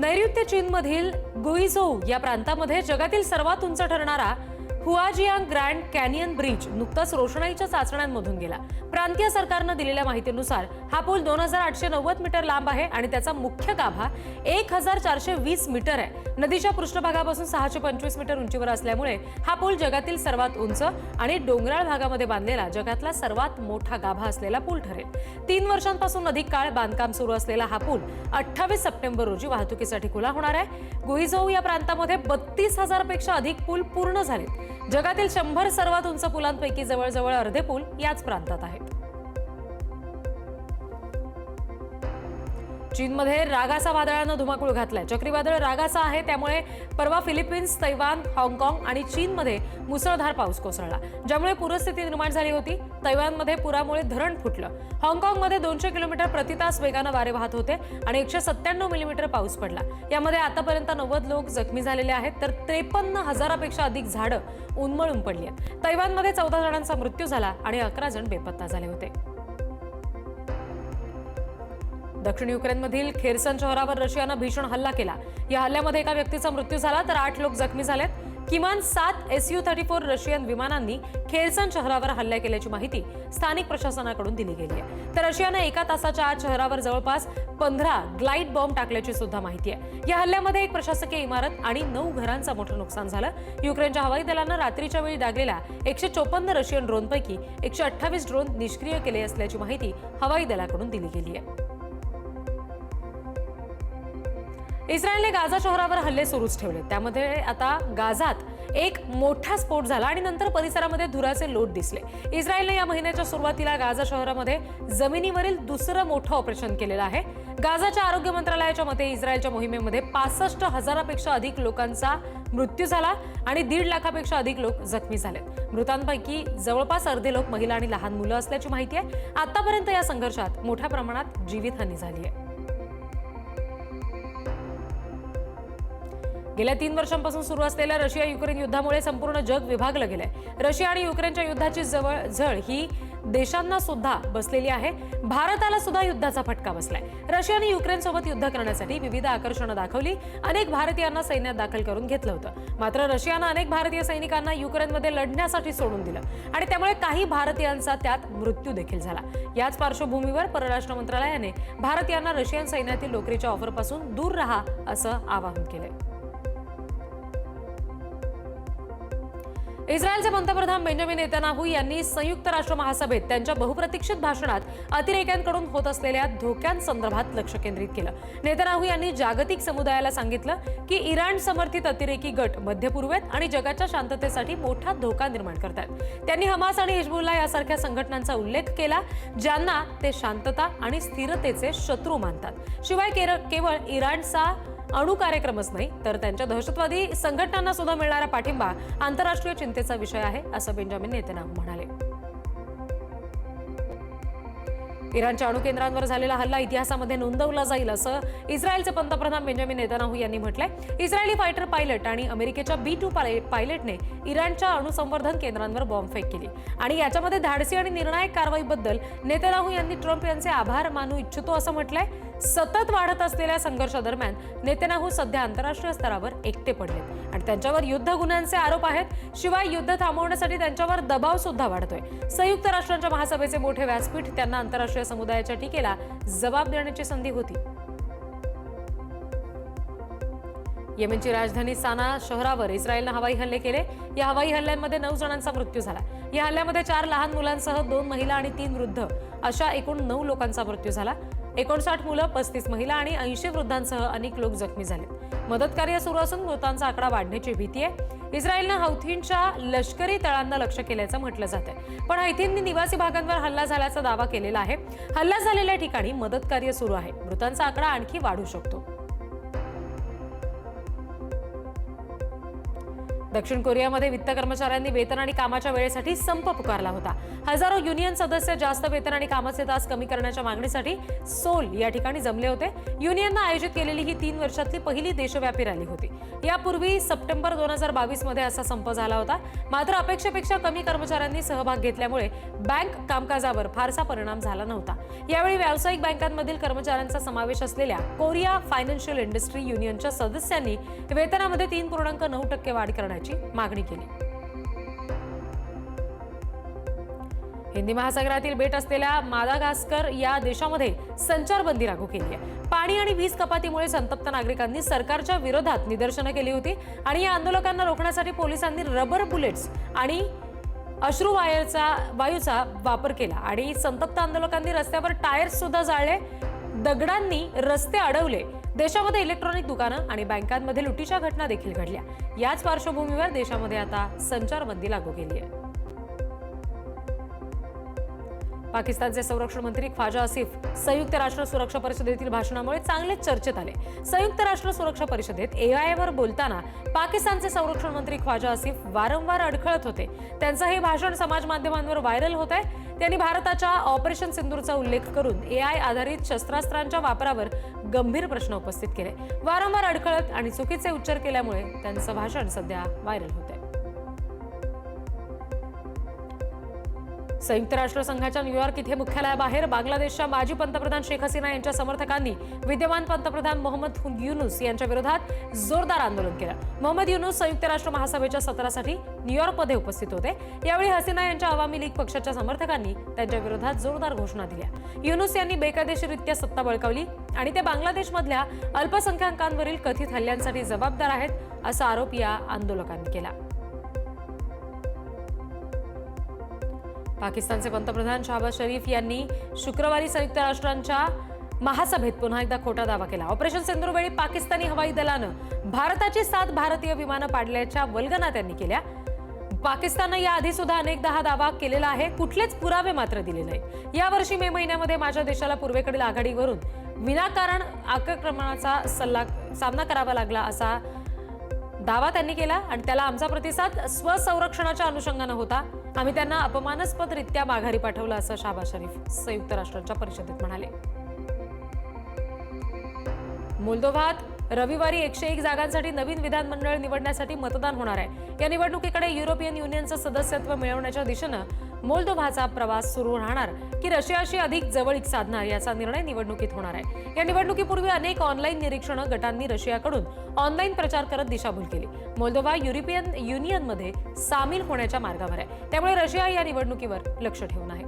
नैऋत्य चीनमधील गुईझोऊ या प्रांतामध्ये जगातील सर्वात उंच ठरणारा हुआजियांग ग्रँड कॅनियन ब्रिज नुकताच रोषणाईच्या चाचण्यांमधून गेला. प्रांतीय सरकारनं दिलेल्या माहितीनुसार हा पूल दोन हजार आठशे नव्वद मीटर लांब आहे आणि त्याचा मुख्य गाभा एक हजार चारशे वीस मीटर आहे. नदीच्या पृष्ठभागापासून सहाशे पंचवीस मीटर उंचीवर असल्यामुळे हा पूल जगातील सर्वात उंच आणि डोंगराळ भागामध्ये बांधलेला जगातला सर्वात मोठा गाभा असलेला पूल ठरेल. तीन वर्षांपासून अधिक काळ बांधकाम सुरू असलेला हा पूल अठ्ठावीस सप्टेंबर रोजी वाहतुकीसाठी खुला होणार आहे. गुईझोऊ या प्रांतामध्ये बत्तीस हजारपेक्षा अधिक पूल पूर्ण झालेत. जगातील शंभर सर्वात उंच पुलांपैकी जवळजवळ अर्धे पूल याच प्रांतात आहेत. चीनमध्ये रागासा वादळानं धुमाकूळ घातलाय. चक्रीवादळ रागासा आहे त्यामुळे परवा फिलिपिन्स तैवान हाँगकाँग आणि चीनमध्ये मुसळधार पाऊस कोसळला. ज्यामुळे पूरस्थिती निर्माण झाली होती. तैवानमध्ये पुरामुळे धरण फुटलं. हाँगकाँगमध्ये दोनशे किलोमीटर प्रतितास वेगानं वारे वाहत होते आणि एकशे सत्त्याण्णव मिलीमीटर पाऊस पडला. यामध्ये आतापर्यंत नव्वद लोक जखमी झालेले आहेत तर त्रेपन्न हजारापेक्षा अधिक झाडं उन्मळून पडली आहेत. तैवानमध्ये चौदा जणांचा मृत्यू झाला आणि अकरा जण बेपत्ता झाले होते. दक्षिण युक्रेनमधील खेरसन शहरावर रशियानं भीषण हल्ला केला. या हल्ल्यामध्ये एका व्यक्तीचा मृत्यू झाला तर आठ लोक जखमी झालेत. किमान सात S U thirty four Russian विमानांनी खेरसन शहरावर हल्ला केल्याची माहिती स्थानिक प्रशासनाकडून दिली गेली आहे. तर रशियानं एका तासाच्या आत शहरावर जवळपास पंधरा ग्लाइड बॉम्ब टाकल्याची सुद्धा माहिती आहे. या हल्ल्यामध्ये एक प्रशासकीय इमारत आणि नऊ घरांचं मोठं नुकसान झालं. युक्रेनच्या हवाई दलानं रात्रीच्या वेळी दागलेल्या एकशे चोपन्न रशियन ड्रोनपैकी एकशे अठ्ठावीस ड्रोन निष्क्रिय केले असल्याची माहिती हवाई दलाकडून दिली गेली आहे. इस्रायलने गाझा शहरावर हल्ले सुरूच ठेवले त्यामध्ये आता गाझात एक मोठा स्फोट झाला आणि नंतर परिसरामध्ये धुराचे लोट दिसले. इस्रायलने या महिन्याच्या सुरुवातीला गाझा शहरामध्ये जमिनीवरील दुसरं मोठं ऑपरेशन केलेलं आहे. गाझाच्या आरोग्य मंत्रालयाच्या मते इस्रायलच्या मोहिमेमध्ये पासष्ट हजारापेक्षा अधिक लोकांचा मृत्यू झाला आणि दीड लाखापेक्षा अधिक लोक जखमी झालेत. मृतांपैकी जवळपास अर्धे लोक महिला आणि लहान मुलं असल्याची माहिती आहे. आतापर्यंत या संघर्षात मोठ्या प्रमाणात जीवितहानी झाली आहे. गेल्या तीन वर्षांपासून सुरू असलेल्या रशिया युक्रेन युद्धामुळे संपूर्ण जग विभागलं गेलंय. रशिया आणि युक्रेनच्या युद्धाची जवळ झळ ही देशांना सुद्धा बसलेली आहे. भारताला सुद्धा युद्धाचा फटका बसलाय. रशियाने युक्रेन सोबत युद्ध करण्यासाठी विविध आकर्षणं दाखवली. अनेक भारतीयांना सैन्यात दाखल करून घेतलं होतं. मात्र रशियानं अनेक भारतीय सैनिकांना युक्रेनमध्ये लढण्यासाठी सोडून दिलं आणि त्यामुळे काही भारतीयांचा त्यात मृत्यू देखील झाला. याच पार्श्वभूमीवर परराष्ट्र मंत्रालयाने भारतीयांना रशियन सैन्यातील नोकरीच्या ऑफरपासून दूर राहा असं आवाहन केलंय. इस्रायलचे पंतप्रधान बेंजामिन नेतानाहू यांनी संयुक्त राष्ट्र महासभेत त्यांच्या बहुप्रतीक्षित भाषणात अतिरेक्यांकडून होत असलेल्या धोक्यांसंदर्भात लक्ष केंद्रित केलं. नेतानाहू यांनी जागतिक समुदायाला सांगितलं की इराण समर्थित अतिरेकी गट मध्य पूर्वेत आणि जगाच्या शांततेसाठी मोठा धोका निर्माण करतात. त्यांनी हमास आणि हिजबुल्ला यासारख्या संघटनांचा उल्लेख केला ज्यांना ते शांतता आणि स्थिरतेचे शत्रू मानतात. शिवाय केवळ इराणचा अणु कार्यक्रमच नाही तर त्यांच्या दहशतवादी संघटनांना सुद्धा मिळणारा पाठिंबा आंतरराष्ट्रीय चिंतेचा विषय आहे असं बेंजामिन नेतन्याहू म्हणाले. इराणच्या अणुकेंद्रांवर झालेला हल्ला इतिहासामध्ये नोंदवला जाईल असं इस्रायलचे पंतप्रधान बेंजामिन नेतानाहू यांनी म्हटलंय. इस्रायली फायटर पायलट आणि अमेरिकेच्या बी टू पायलटने इराणच्या अणुसंवर्धन केंद्रांवर बॉम्बफेक केली. आणि याच्यामध्ये धाडसी आणि निर्णायक कारवाईबद्दल नेतानाहू यांनी ट्रम्प यांचे आभार मानू इच्छितो असं म्हटलंय. सतत वाढत असलेल्या संघर्षादरम्यान नेतन्याहू सध्या आंतरराष्ट्रीय स्तरावर एकटे पडले आणि त्यांच्यावर युद्ध गुन्ह्यांचे आरोप आहेत. शिवाय युद्ध थांबवण्यासाठी त्यांच्यावर दबाव सुद्धा वाढतोय. संयुक्त राष्ट्रांच्या महासभेचे मोठे व्यासपीठ त्यांना आंतरराष्ट्रीय समुदायाच्या टीकेला जबाब देण्याची संधी होती. येमेनची राजधानी साना शहरावर इस्रायलनं हवाई हल्ले केले. या हवाई हल्ल्यांमध्ये नऊ जणांचा मृत्यू झाला. या हल्ल्यामध्ये चार लहान मुलांसह दोन महिला आणि तीन वृद्ध. अशा एकूण नऊ लोकांचा मृत्यू झाला. एकोणसाठ मुलं पस्तीस महिला आणि ऐंशी वृद्धांसह अनेक लोक जखमी झाले. मदत कार्य सुरू असून मृतांचा आकडा वाढण्याची भीती आहे. इस्रायलनं हौथींच्या लष्करी तळांना लक्ष केल्याचं म्हटलं जातंय पण हौथींनी निवासी भागांवर हल्ला झाल्याचा दावा केलेला आहे. हल्ला झालेल्या ठिकाणी मदत कार्य सुरू आहे. मृतांचा आकडा आणखी वाढू शकतो. दक्षिण कोरियामध्ये वित्त कर्मचाऱ्यांनी वेतन आणि कामाच्या वेळेसाठी संप पुकारला होता. हजारो युनियन सदस्य जास्त वेतन आणि कामाचे तास कमी करण्याच्या मागणीसाठी सोल या ठिकाणी जमले होते. युनियननं आयोजित केलेली ही तीन वर्षातली पहिली देशव्यापी रॅली होती. यापूर्वी सप्टेंबर दोन हजार बावीसमध्ये असा संप झाला होता. मात्र अपेक्षेपेक्षा कमी कर्मचाऱ्यांनी सहभाग घेतल्यामुळे बँक कामकाजावर फारसा परिणाम झाला नव्हता. यावेळी व्यावसायिक बँकांमधील कर्मचाऱ्यांचा समावेश असलेल्या कोरिया फायनान्शियल इंडस्ट्री युनियनच्या सदस्यांनी वेतनामध्ये तीन पूर्णांक नऊ टक्के वाढ करण्याची मागणी केली. हिंदी महासागरातील बेट असलेल्या मादागास्कर या देशामध्ये संचारबंदी लागू केली आहे. पाणी आणि वीज कपातीमुळे संतप्त नागरिकांनी सरकारच्या विरोधात निदर्शनं केली होती आणि या आंदोलकांना रोखण्यासाठी पोलिसांनी रबर बुलेट्स आणि अश्रू वायरचा वायूचा वापर केला आणि संतप्त आंदोलकांनी रस्त्यावर टायर्स सुद्धा जाळले. दगडांनी रस्ते अडवले. देशामध्ये इलेक्ट्रॉनिक दुकानं आणि बँकांमध्ये लुटीच्या घटना देखील घडल्या. याच पार्श्वभूमीवर देशामध्ये आता संचारबंदी लागू केली आहे. पाकिस्तानचे संरक्षण मंत्री ख्वाजा आसिफ संयुक्त राष्ट्र सुरक्षा परिषदेतील भाषणामुळे चांगलेच चर्चेत आले. संयुक्त राष्ट्र सुरक्षा परिषदेत एआय वर बोलताना पाकिस्तानचे संरक्षण मंत्री ख्वाजा आसिफ वारंवार अडखळत होते. त्यांचं हे भाषण समाज माध्यमांवर व्हायरल होत आहे. त्यांनी भारताच्या ऑपरेशन सिंदूरचा उल्लेख करून एआय आधारित शस्त्रास्त्रांच्या वापरावर गंभीर प्रश्न उपस्थित केले. वारंवार अडखळत आणि चुकीचे उच्चार केल्यामुळे त्यांचं भाषण सध्या व्हायरल होत आहे संयुक्त राष्ट्र संघाच्या न्यूयॉर्क इथे मुख्यालयाबाहेर बांगलादेशच्या माजी पंतप्रधान शेख हसीना यांच्या समर्थकांनी विद्यमान पंतप्रधान मोहम्मद युनुस यांच्या विरोधात जोरदार आंदोलन केलं. मोहम्मद युनुस संयुक्त राष्ट्र महासभेच्या सत्रासाठी न्यूयॉर्कमध्ये उपस्थित होते. यावेळी हसीना यांच्या अवामी लीग पक्षाच्या समर्थकांनी त्यांच्या विरोधात जोरदार घोषणा दिल्या. युनुस यांनी बेकायदेशीररित्या सत्ता बळकावली आणि ते बांगलादेशमधल्या अल्पसंख्याकांवरील कथित हल्ल्यांसाठी जबाबदार आहेत असा आरोप या आंदोलकांनी केला. पाकिस्तानचे पंतप्रधान शाहबाज शरीफ यांनी शुक्रवारी संयुक्त राष्ट्रांच्या महासभेत पुन्हा एकदा खोटा दावा केला. ऑपरेशन सिंधुवेळी पाकिस्तानी हवाई दलानं भारताची सात भारतीय विमानं पाडल्याच्या वल्गना त्यांनी केल्या. पाकिस्ताननं याआधी सुद्धा अनेकदा हा दावा केलेला आहे. कुठलेच पुरावे मात्र दिले नाही यावर्षी मे महिन्यामध्ये माझ्या देशाला पूर्वेकडील आघाडीवरून विनाकारण आक्रमणाचा सल्ला सामना करावा लागला असा दावा त्यांनी केला आणि त्याला आमचा प्रतिसाद स्वसंरक्षणाच्या अनुषंगानं होता. आम्ही त्यांना अपमानास्पदरित्या माघारी पाठवलं असं शाबा शरीफ संयुक्त राष्ट्रांच्या परिषदेत म्हणाले. मोल्दोभात रविवारी एकशे एक जागांसाठी नवीन विधानमंडळ निवडण्यासाठी मतदान होणार आहे. या निवडणुकीकडे युरोपियन युनियनचं सदस्यत्व मिळवण्याच्या दिशेनं मोल्दोव्हाचा प्रवास सुरू राहणार की रशियाशी अधिक जवळीक साधणार याचा निर्णय निवडणुकीत होणार आहे. या निवडणुकीपूर्वी अनेक ऑनलाईन निरीक्षणं गटांनी रशियाकडून ऑनलाईन प्रचार करत दिशाभूल केली. मोल्दोव्हा युरोपियन युनियनमध्ये सामील होण्याच्या मार्गावर आहे. त्यामुळे रशिया या निवडणुकीवर लक्ष ठेवून आहे.